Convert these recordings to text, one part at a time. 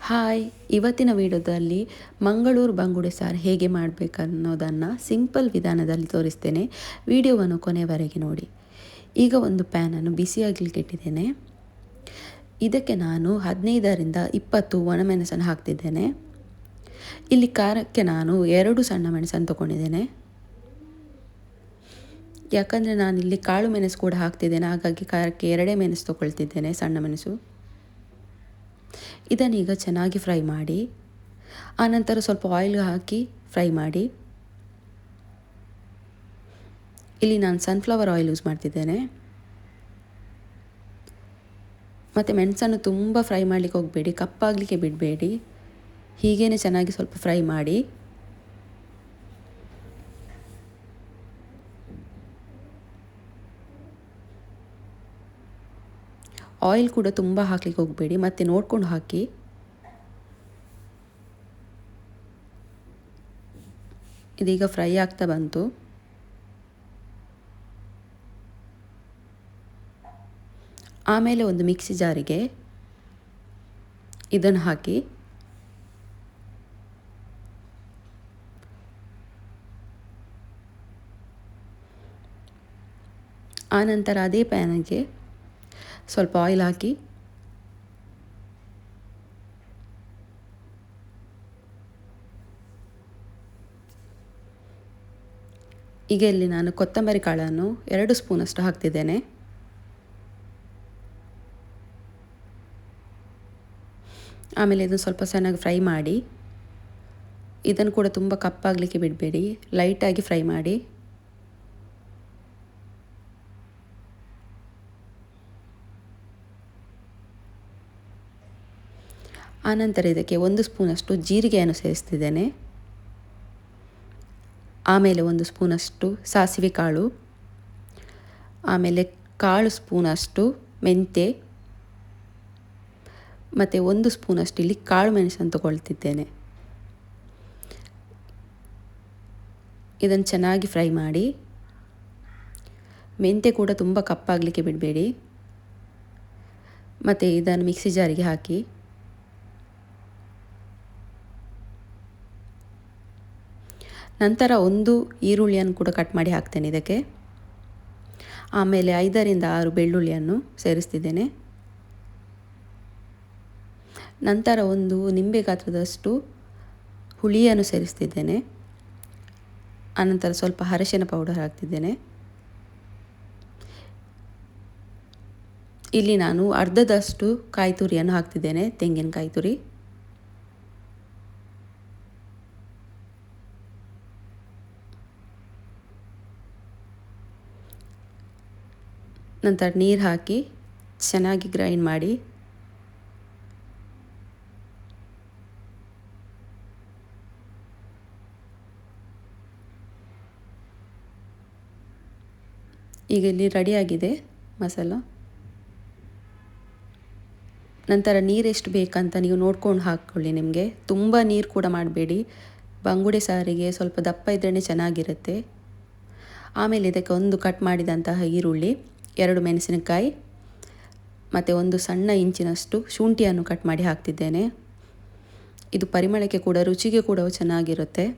Hi, ಇವತ್ತಿನ ವಿಡಿಯೋದಲ್ಲಿ ಮಂಗಳೂರು ಬಂಗುಡೆ ಸಾರು ಹೇಗೆ ಮಾಡಬೇಕನ್ನೋದನ್ನು ಸಿಂಪಲ್ ವಿಧಾನದಲ್ಲಿ ತೋರಿಸ್ತೇನೆ. ವಿಡಿಯೋವನ್ನು ಕೊನೆವರೆಗೆ ನೋಡಿ. ಈಗ ಒಂದು ಪ್ಯಾನನ್ನು ಬಿಸಿಯಾಗಲಿಕ್ಕೆ ಇಟ್ಟಿದ್ದೇನೆ ಇದಕ್ಕೆ ನಾನು ಹದಿನೈದರಿಂದ ಇಪ್ಪತ್ತು ಒಣಮೆಣಸನ್ನು ಹಾಕ್ತಿದ್ದೇನೆ. ಇಲ್ಲಿ ಖಾರಕ್ಕೆ ನಾನು ಎರಡು ಸಣ್ಣ ಮೆಣಸನ್ನು ತೊಗೊಂಡಿದ್ದೇನೆ. ಯಾಕಂದರೆ ಇಲ್ಲಿ ಕಾಳು ಮೆಣಸು ಕೂಡ ಹಾಕ್ತಿದ್ದೇನೆ, ಹಾಗಾಗಿ ಖಾರಕ್ಕೆ ಎರಡೇ ಮೆಣಸು ತೊಗೊಳ್ತಿದ್ದೇನೆ, ಸಣ್ಣ ಮೆಣಸು. ಇದನ್ನೀಗ ಚೆನ್ನಾಗಿ ಫ್ರೈ ಮಾಡಿ ಆನಂತರ ಸ್ವಲ್ಪ ಆಯಿಲ್ ಹಾಕಿ ಫ್ರೈ ಮಾಡಿ. ಇಲ್ಲಿ ನಾನು ಸನ್ಫ್ಲವರ್ ಆಯಿಲ್ ಯೂಸ್ ಮಾಡ್ತಿದ್ದೇನೆ. ಮತ್ತು ಮೆಣಸನ್ನು ತುಂಬ ಫ್ರೈ ಮಾಡಲಿಕ್ಕೆ ಹೋಗಬೇಡಿ, ಕಪ್ಪಾಗಲಿಕ್ಕೆ ಬಿಡಬೇಡಿ. ಹೀಗೇ ಚೆನ್ನಾಗಿ ಸ್ವಲ್ಪ ಫ್ರೈ ಮಾಡಿ. ಆಯಿಲ್ ಕೂಡ ತುಂಬ ಹಾಕ್ಲಿಕ್ಕೆ ಹೋಗಬೇಡಿ, ಮತ್ತು ನೋಡ್ಕೊಂಡು ಹಾಕಿ. ಇದೀಗ ಫ್ರೈ ಆಗ್ತಾ ಬಂತು. ಆಮೇಲೆ ಒಂದು ಮಿಕ್ಸಿ ಜಾರಿಗೆ ಇದನ್ನು ಹಾಕಿ. ಆನಂತರ ಅದೇ ಪ್ಯಾನಿಗೆ ಸ್ವಲ್ಪ ಆಯಿಲ್ ಹಾಕಿ. ಈಗ ಇಲ್ಲಿ ನಾನು ಕೊತ್ತಂಬರಿ ಕಾಳನ್ನು ಎರಡು ಸ್ಪೂನಷ್ಟು ಹಾಕ್ತಿದ್ದೇನೆ. ಆಮೇಲೆ ಇದನ್ನು ಸ್ವಲ್ಪ ಚೆನ್ನಾಗಿ ಫ್ರೈ ಮಾಡಿ. ಇದನ್ನು ಕೂಡ ತುಂಬ ಕಪ್ಪಾಗಲಿಕ್ಕೆ ಬಿಡಬೇಡಿ. ಲೈಟಾಗಿ ಫ್ರೈ ಮಾಡಿ. ಆನಂತರ ಇದಕ್ಕೆ ಒಂದು ಸ್ಪೂನಷ್ಟು ಜೀರಿಗೆಯನ್ನು ಸೇರಿಸ್ತಿದ್ದೇನೆ. ಆಮೇಲೆ ಒಂದು ಸ್ಪೂನಷ್ಟು ಸಾಸಿವೆ ಕಾಳು. ಆಮೇಲೆ ಕಾಳು ಸ್ಪೂನಷ್ಟು ಮೆಂತೆ ಮತ್ತು ಒಂದು ಸ್ಪೂನಷ್ಟು ಇಲ್ಲಿ ಕಾಳು ಮೆಣಸನ್ನು ತಗೊಳ್ತಿದ್ದೇನೆ. ಇದನ್ನು ಚೆನ್ನಾಗಿ ಫ್ರೈ ಮಾಡಿ. ಮೆಂತೆ ಕೂಡ ತುಂಬ ಕಪ್ಪಾಗಲಿಕ್ಕೆ ಬಿಡಬೇಡಿ. ಮತ್ತು ಇದನ್ನು ಮಿಕ್ಸಿ ಜಾರಿಗೆ ಹಾಕಿ. ನಂತರ ಒಂದು ಈರುಳ್ಳಿಯನ್ನು ಕೂಡ ಕಟ್ ಮಾಡಿ ಹಾಕ್ತೇನೆ ಇದಕ್ಕೆ. ಆಮೇಲೆ ಐದರಿಂದ ಆರು ಬೆಳ್ಳುಳ್ಳಿಯನ್ನು ಸೇರಿಸ್ತಿದ್ದೇನೆ. ನಂತರ ಒಂದು ನಿಂಬೆ ಗಾತ್ರದಷ್ಟು ಹುಳಿಯನ್ನು ಸೇರಿಸ್ತಿದ್ದೇನೆ. ಆನಂತರ ಸ್ವಲ್ಪ ಅರಶಿನ ಪೌಡರ್ ಹಾಕ್ತಿದ್ದೇನೆ. ಇಲ್ಲಿ ನಾನು ಅರ್ಧದಷ್ಟು ಕಾಯಿ ತುರಿಯನ್ನು ಹಾಕ್ತಿದ್ದೇನೆ, ತೆಂಗಿನಕಾಯಿ ತುರಿ. ನಂತರ ನೀರು ಹಾಕಿ ಚೆನ್ನಾಗಿ ಗ್ರೈಂಡ್ ಮಾಡಿ. ಈಗ ಇಲ್ಲಿ ರೆಡಿಯಾಗಿದೆ ಮಸಾಲ. ನಂತರ ನೀರೆಷ್ಟು ಬೇಕಂತ ನೀವು ನೋಡ್ಕೊಂಡು ಹಾಕ್ಕೊಳ್ಳಿ ನಿಮಗೆ. ತುಂಬ ನೀರು ಕೂಡ ಮಾಡಬೇಡಿ. ಬಂಗುಡೆ ಸಾರಿಗೆ ಸ್ವಲ್ಪ ದಪ್ಪ ಇದ್ರೇ ಚೆನ್ನಾಗಿರುತ್ತೆ. ಆಮೇಲೆ ಇದಕ್ಕೆ ಒಂದು ಕಟ್ ಮಾಡಿದಂತಹ ಈರುಳ್ಳಿ. ಎರಡು ಮೆಣಸಿನಕಾಯಿ ಮತ್ತು ಒಂದು ಸಣ್ಣ ಇಂಚಿನಷ್ಟು ಶುಂಠಿಯನ್ನು ಕಟ್ ಮಾಡಿ ಹಾಕ್ತಿದ್ದೇನೆ. ಇದು ಪರಿಮಳಕ್ಕೆ ಕೂಡ, ರುಚಿಗೆ ಕೂಡ ಚೆನ್ನಾಗಿರುತ್ತೆ.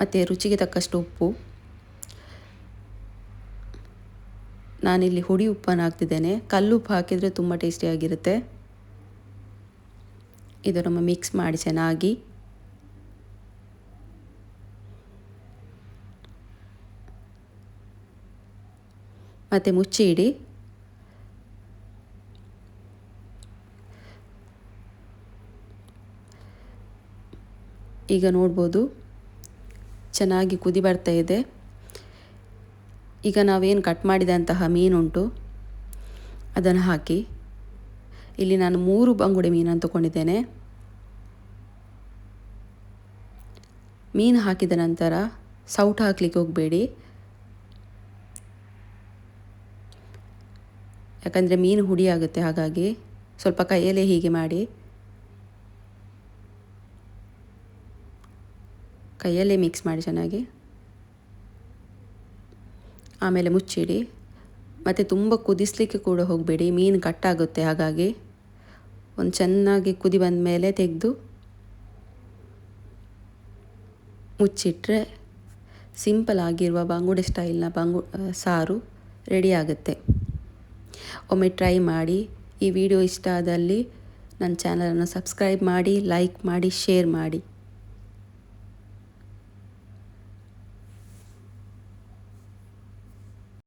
ಮತ್ತು ರುಚಿಗೆ ತಕ್ಕಷ್ಟು ಉಪ್ಪು. ನಾನಿಲ್ಲಿ ಹುಡಿ ಉಪ್ಪನ್ನು ಹಾಕ್ತಿದ್ದೇನೆ. ಕಲ್ಲುಪ್ಪು ಹಾಕಿದರೆ ತುಂಬ ಟೇಸ್ಟಿಯಾಗಿರುತ್ತೆ ಇದು ನಮ್ಮ ಮಿಕ್ಸ್ ಮಾಡಿ ಚೆನ್ನಾಗಿ ಮತ್ತು ಮುಚ್ಚಿ ಇಡಿ ಈಗ ನೋಡ್ಬೋದು. ಚೆನ್ನಾಗಿ ಕುದಿ ಬರ್ತಾ ಇದೆ. ಈಗ ನಾವೇನು ಕಟ್ ಮಾಡಿದಂತಹ ಮೀನುಂಟು, ಅದನ್ನು ಹಾಕಿ. ಇಲ್ಲಿ ನಾನು ಮೂರು ಬಂಗುಡೆ ಮೀನನ್ನು ತಗೊಂಡಿದ್ದೇನೆ. ಮೀನು ಹಾಕಿದ ನಂತರ ಸೌಟ್ ಹಾಕಲಿಕ್ಕೆ ಹೋಗಬೇಡಿ. ಯಾಕಂದರೆ ಮೀನು ಹುಡಿ ಆಗುತ್ತೆ, ಹಾಗಾಗಿ ಸ್ವಲ್ಪ ಕೈಯಲ್ಲೇ ಹೀಗೆ ಮಾಡಿ. ಕೈಯಲ್ಲೇ ಮಿಕ್ಸ್ ಮಾಡಿ ಚೆನ್ನಾಗಿ. ಆಮೇಲೆ ಮುಚ್ಚಿಡಿ. ಮತ್ತು ತುಂಬ ಕುದಿಸ್ಲಿಕ್ಕೆ ಕೂಡ ಹೋಗಬೇಡಿ, ಮೀನು ಕಟ್ಟಾಗುತ್ತೆ ಹಾಗಾಗಿ ಒಂದು ಚೆನ್ನಾಗಿ ಕುದಿ ಬಂದ ಮೇಲೆ ತೆಗೆದು ಮುಚ್ಚಿಟ್ರೆ ಸಿಂಪಲ್ ಆಗಿರುವ ಬಂಗುಡೆ ಸ್ಟೈಲ್ನ ಬಂಗು, ಸಾರು ರೆಡಿ ಆಗುತ್ತೆ. ಒಮ್ಮೆ ಟ್ರೈ ಮಾಡಿ. ಈ ವಿಡಿಯೋ ಇಷ್ಟ ಆದಲ್ಲಿ ನನ್ನ ಚಾನಲನ್ನು ಸಬ್ಸ್ಕ್ರೈಬ್ ಮಾಡಿ, ಲೈಕ್ ಮಾಡಿ, ಶೇರ್ ಮಾಡಿ.